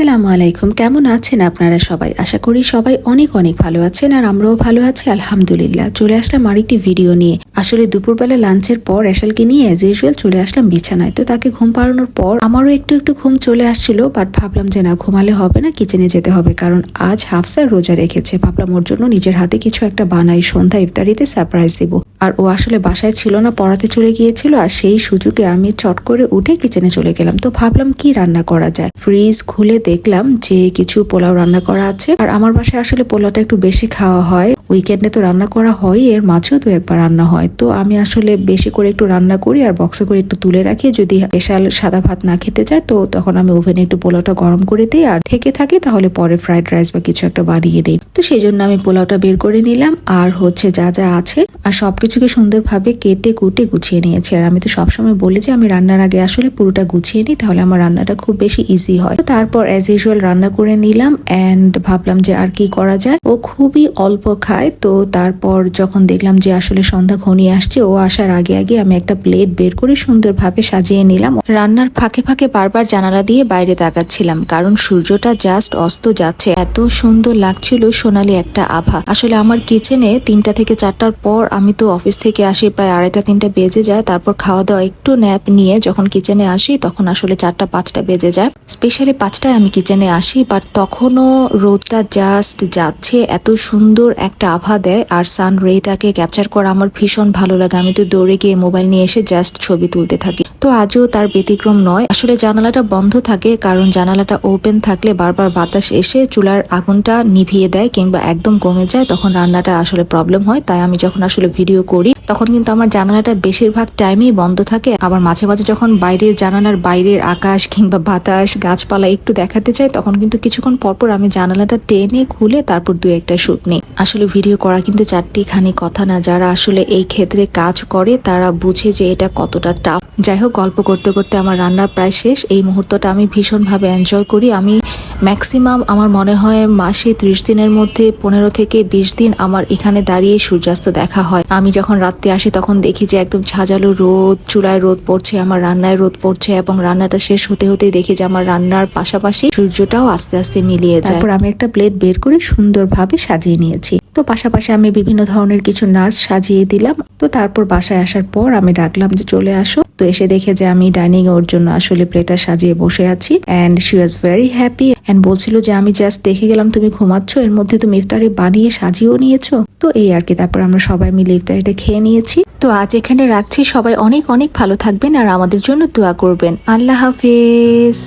আসসালামু আলাইকুম। কেমন আছেন আপনারা সবাই? আশা করি সবাই অনেক অনেক ভালো আছেন আর আমরাও ভালো আছি, আলহামদুলিল্লাহ। চলে আসলাম আরেকটি ভিডিও নিয়ে। আসলে দুপুরবেলা লাঞ্চের পর এশালকে নিয়ে অ্যাজ ইউজুয়াল চলে আসলাম বিছানায়। তো তাকে ঘুম পাড়ানোর পর আমারও একটু একটু ঘুম চলে আসছিল বাট ভাবলাম যে না, ঘুমালে হবে না কিচেনে যেতে হবে। কারণ আজ হাফসার রোজা রেখেছে। ভাবলাম ওর জন্য নিজের হাতে কিছু একটা বানাই। সন্ধ্যা ইফতারিতে সারপ্রাইজ দিব। আর ও আসলে বাসায় ছিল না, পড়াতে চলে গিয়েছিল আর সেই সুযোগে আমি চট করে উঠে কিচেনে চলে গেলাম। তো ভাবলাম কি রান্না করা যায়? ফ্রিজ খুলে দেখলাম যে কিছু পোলাও রান্না করা আছে আর আমার বাসায় আসলে পোলাওটা একটু বেশি খাওয়া হয়। উইকেন্ডে তো রান্না করা হয়, এর মাঝেও তো একবার রান্না হয়। তো আমি আসলে বেশি করে একটু রান্না করি আর বক্সে করে একটু তুলে রাখি। যদি স্পেশাল সাদা ভাত না খেতে চায়, তো তখন আমি ওভেনে একটু পোলাওটা গরম করে দিই। আর থেকে থাকে, তাহলে পরে ফ্রাইড রাইস বা কিছু একটা বানিয়ে দিই তো সেই জন্য আমি পোলাওটা বের করে নিলাম। আর হচ্ছে যা যা আছে, আর সবকিছুকে সুন্দরভাবে কেটে কুটে গুছিয়ে নিয়েছি। আর আমি তো সবসময় বলি যে, আমি রান্নার আগে আসলে পুরোটা গুছিয়ে নিই, তাহলে আমার রান্নাটা খুব বেশি ইজি হয়। তো তারপর অ্যাজ ইউজুয়াল রান্না করে নিলাম। অ্যান্ড ভাবলাম যে, আর কি করা যায়? ও খুবই অল্প খায় তো তারপর যখন দেখলাম যে আসলে সন্ধ্যা ঘনিয়ে আসছে, ও আসার আগে আগে আমি একটা প্লেট বের করে সুন্দরভাবে সাজিয়ে নিলাম। রান্নার ফাঁকে ফাঁকে বারবার জানালা দিয়ে বাইরে তাকাচ্ছিলাম, কারণ সূর্যটা জাস্ট অস্ত যাচ্ছে। এত সুন্দর লাগছিল সোনালি একটা আভা। আসলে আমার কিচেনে তিনটা থেকে চারটার পর আমি তো অফিস থেকে আসি, প্রায় আড়াইটা, তিনটা বেজে যায়। তারপর খাওয়া দাওয়া একটু ন্যাপ নিয়ে যখন কিচেনে আসি, তখন আসলে চারটা, পাঁচটা বেজে যায়। স্পেশালি পাঁচটায় আমি কিচেনে আসি বাট তখনও রোদটা জাস্ট যাচ্ছে। এত সুন্দর একটা আভা দেয় আর সান রেটাকে ক্যাপচার করা আমার ভীষণ ভালো লাগে। আমি তো দৌড়ে গিয়ে মোবাইল নিয়ে এসে জাস্ট ছবি তুলতে থাকি। তো আজও তার ব্যতিক্রম নয়। আসলে জানালাটা বন্ধ থাকে, কারণ জানালাটা ওপেন থাকলে বারবার বাতাস এসে চুলার আগুনটা নিভিয়ে দেয় কিংবা একদম কমে যায়, তখন রান্নাটা আসলে প্রবলেম হয়। তাই আমি যখন আসলে ভিডিও করি, তখন কিন্তু আমার জানালাটা বেশিরভাগ টাইমেই বন্ধ থাকে। আবার মাঝে মাঝে যখন বাইরের জানালার বাইরের আকাশ কিংবা বাতাস, গাছপালা একটু দেখাতে চাই, তখন কিন্তু কিছুক্ষণ পরপর আমি জানালাটা টেনে খুলে তারপর দু একটা শুট নিই। আসলে ভিডিও করা কিন্তু চারটি খানি কথা না। যারা আসলে এই ক্ষেত্রে কাজ করে, তারা বুঝে যে এটা কতটা টাফ যাই হোক গল্প করতে করতে আমার রান্না প্রায় শেষ। এই মুহূর্তটা আমি ভীষণভাবে এনজয় করি। আমি ম্যাক্সিমাম আমার মনে হয় মাসে ত্রিশ দিনের মধ্যে পনেরো থেকে বিশ দিন আমার এখানে দাঁড়িয়ে সূর্যাস্ত দেখা হয়। আমি যখন রাত্রে আসি তখন দেখি যে একদম ঝাঁঝালো রোদ চুলায় রোদ পড়ছে, আমার রান্নায় রোদ পড়ছে এবং রান্নাটা শেষ হতে হতে দেখি যে আমার রান্নার পাশাপাশি সূর্যটাও আস্তে আস্তে মিলিয়ে যায়। তারপর আমি একটা প্লেট বের করে সুন্দরভাবে সাজিয়ে নিয়েছি। তো পাশাপাশি আমি বিভিন্ন ধরনের কিছু নার্স সাজিয়ে দিলাম। তো তারপর বাসায় আসার পর আমি ডাকলাম যে, চলে আসো। তো এসে দেখে যে আমি ডাইনিং ওর জন্য আসলে প্লেটটা সাজিয়ে বসে আছি and she was very happy and বলছিল যে আমি জাস্ট দেখে গেলাম তুমি ঘুমাচ্ছ, এর মধ্যে তুমি ইফতারি বানিয়ে সাজিয়েও নিয়েছো। তো এই আর কি, তারপর আমরা সবাই মিলে ইফতারিটা খেয়ে নিয়েছি। তো আজ এখানে রাখছি, সবাই অনেক অনেক ভালো থাকবেন আর আমাদের জন্য দোয়া করবেন। আল্লাহ হাফিজ।